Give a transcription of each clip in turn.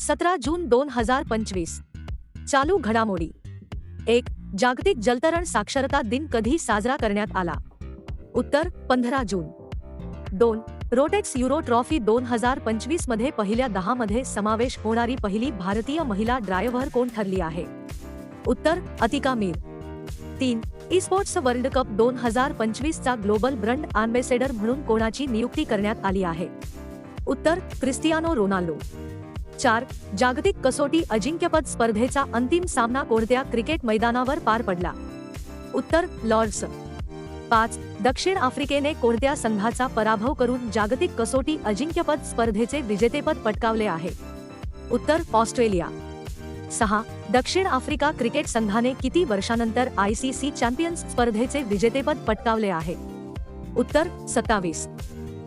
सतरा जून दोन हजार पंचवीस. चालू घडामोडी. एक जागतिक जलतरण साक्षरता दिन कधी साजरा करण्यात आला. उत्तर पंधरा जून. दोन रोटेक्स युरो ट्रॉफी दोन हजार पंचवीसमध्ये पहिल्या दहा मध्ये समावेश होणारी पहिली भारतीय महिला ड्रायव्हर कोण ठरली आहे? उत्तर अतिका मीर. तीन ई स्पोर्ट्स वर्ल्ड कप दोन हजार पंचवीस चा ग्लोबल ब्रँड अँबेसेडर म्हणून कोणाची नियुक्ती करण्यात आली आहे? उत्तर क्रिस्टियानो रोनाल्डो. चार जागतिक कसोटी अजिंक्यपद स्पर्धेचा अंतिम सामना कोणत्या क्रिकेट मैदानावर पार पडला? उत्तर लॉर्ड्स. पाच दक्षिण आफ्रिकेने कोणत्या संघाचा पराभव करून जागतिक कसोटी अजिंक्यपद स्पर्धेचे विजेतेपद पटकावले आहे? उत्तर ऑस्ट्रेलिया. सहा दक्षिण आफ्रिका क्रिकेट संघाने किती वर्षानंतर आय सी सी चॅम्पियन्स स्पर्धेचे विजेतेपद पटकावले आहे? उत्तर सत्तावीस.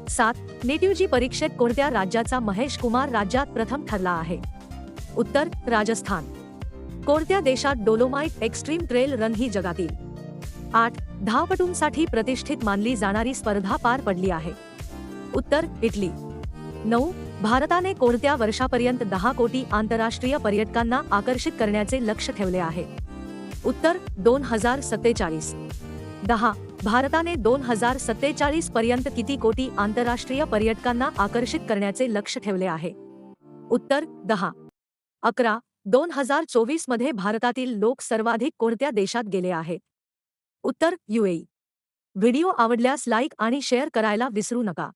सात नेटिव्हजी परीक्षेत कोणत्या राज्याचा महेश कुमार राज्यात प्रथम ठरला आहे? उत्तर राजस्थान. कोणत्या देशात डोलोमाइट एक्स्ट्रीम ट्रेल रन ही जगातील? आठ धावपटूंसाठी प्रतिष्ठित मानली जाणारी स्पर्धा पार पडली आहे. उत्तर इटली. नऊ भारताने कोणत्या वर्षापर्यंत दहा कोटी आंतरराष्ट्रीय पर्यटकांना आकर्षित करण्याचे लक्ष ठेवले आहे? उत्तर दोन हजार सत्तेचाळीस. दहा भारताने दोन हजार सत्तेचाळीस पर्यंत किती कोटी आंतरराष्ट्रीय पर्यटकांना आकर्षित करण्याचे लक्ष ठेवले आहे? उत्तर दहा. अकरा दोन हजार चोवीसमध्ये भारतातील लोक सर्वाधिक कोणत्या देशात गेले आहेत उत्तर युएई व्हिडिओ आवडल्यास लाईक आणि शेअर करायला विसरू नका.